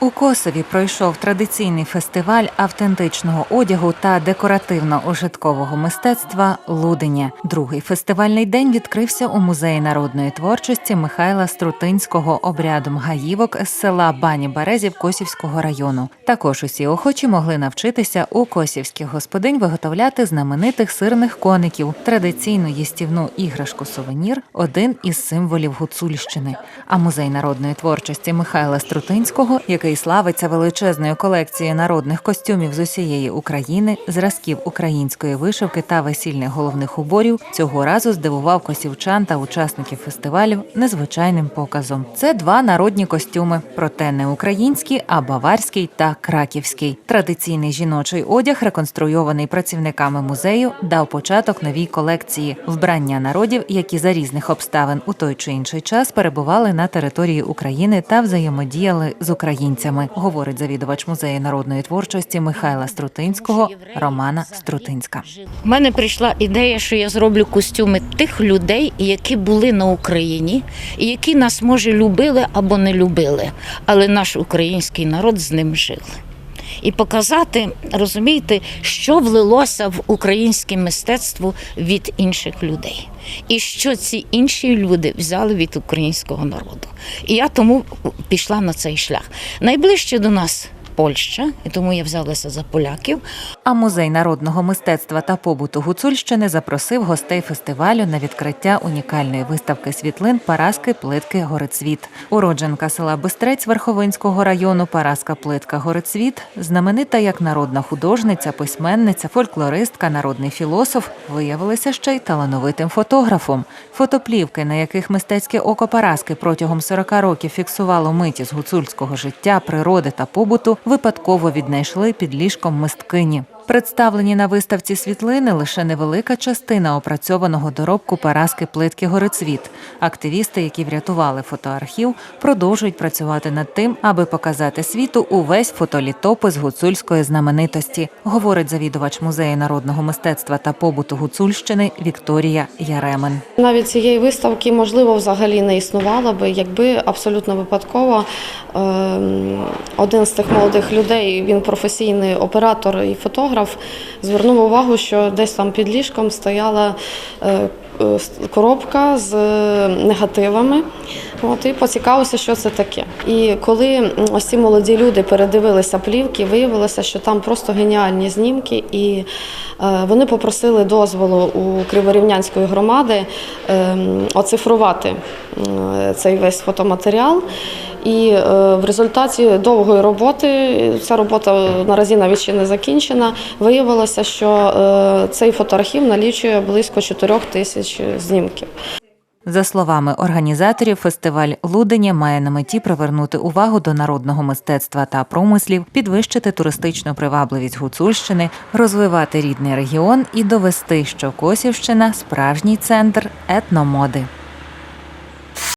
У Косові пройшов традиційний фестиваль автентичного одягу та декоративно-ужиткового мистецтва Луденя. Другий фестивальний день відкрився у музеї народної творчості Михайла Струтинського обрядом гаївок з села Бані Березів Косівського району. Також усі охочі могли навчитися у косівських господинь виготовляти знаменитих сирних коників, традиційну їстівну іграшку сувенір один із символів Гуцульщини. А музей народної творчості Михайла Струтинського, який славиться величезною колекцією народних костюмів з усієї України, зразків української вишивки та весільних головних уборів, цього разу здивував косівчан та учасників фестивалю незвичайним показом. Це два народні костюми, проте не українські, а баварський та краківський. Традиційний жіночий одяг, реконструйований працівниками музею, дав початок новій колекції вбрання народів, які за різних обставин у той чи інший час перебували на території України та взаємодіяли з українцями, говорить завідувач музею народної творчості Михайла Струтинського Романа Струтинська. У мене прийшла ідея, що я зроблю костюми тих людей, які були на Україні, і які нас може любили або не любили, але наш український народ з ним жив. І показати, розумієте, що влилося в українське мистецтво від інших людей, і що ці інші люди взяли від українського народу. І я тому пішла на цей шлях. Найближче до нас Польща, і тому я взялася за поляків. А музей народного мистецтва та побуту Гуцульщини запросив гостей фестивалю на відкриття унікальної виставки світлин Параски Плитки Горецвіт. Уродженка села Бистрець Верховинського району Параска Плитка Горецвіт, знаменита як народна художниця, письменниця, фольклористка, народний філософ, виявилася ще й талановитим фотографом. Фотоплівки, на яких мистецьке око Параски протягом 40 років фіксувало миті з гуцульського життя, природи та побуту, випадково віднайшли під ліжком мисткині. Представлені на виставці світлини лише невелика частина опрацьованого доробку Параски плитки Горецвіт. Активісти, які врятували фотоархів, продовжують працювати над тим, аби показати світу увесь фотолітопис гуцульської знаменитості, говорить завідувач музею народного мистецтва та побуту Гуцульщини Вікторія Яремен. Навіть цієї виставки, можливо, взагалі не існувало би, якби абсолютно випадково ем, один з тих молодих людей, він професійний оператор і фотограф, звернув увагу, що десь там під ліжком стояла е, е, коробка з негативами. От, і поцікавився, що це таке. І коли ось ці молоді люди передивилися плівки, виявилося, що там просто геніальні знімки, і е, вони попросили дозволу у Криворівнянської громади ем, оцифрувати цей весь фотоматеріал. І е, в результаті довгої роботи, ця робота наразі навіть ще не закінчена, виявилося, що е, цей фотоархів налічує близько 4 тисяч знімків. За словами організаторів, фестиваль Луденя має на меті привернути увагу до народного мистецтва та промислів, підвищити туристичну привабливість Гуцульщини, розвивати рідний регіон і довести, що Косівщина справжній центр етномоди.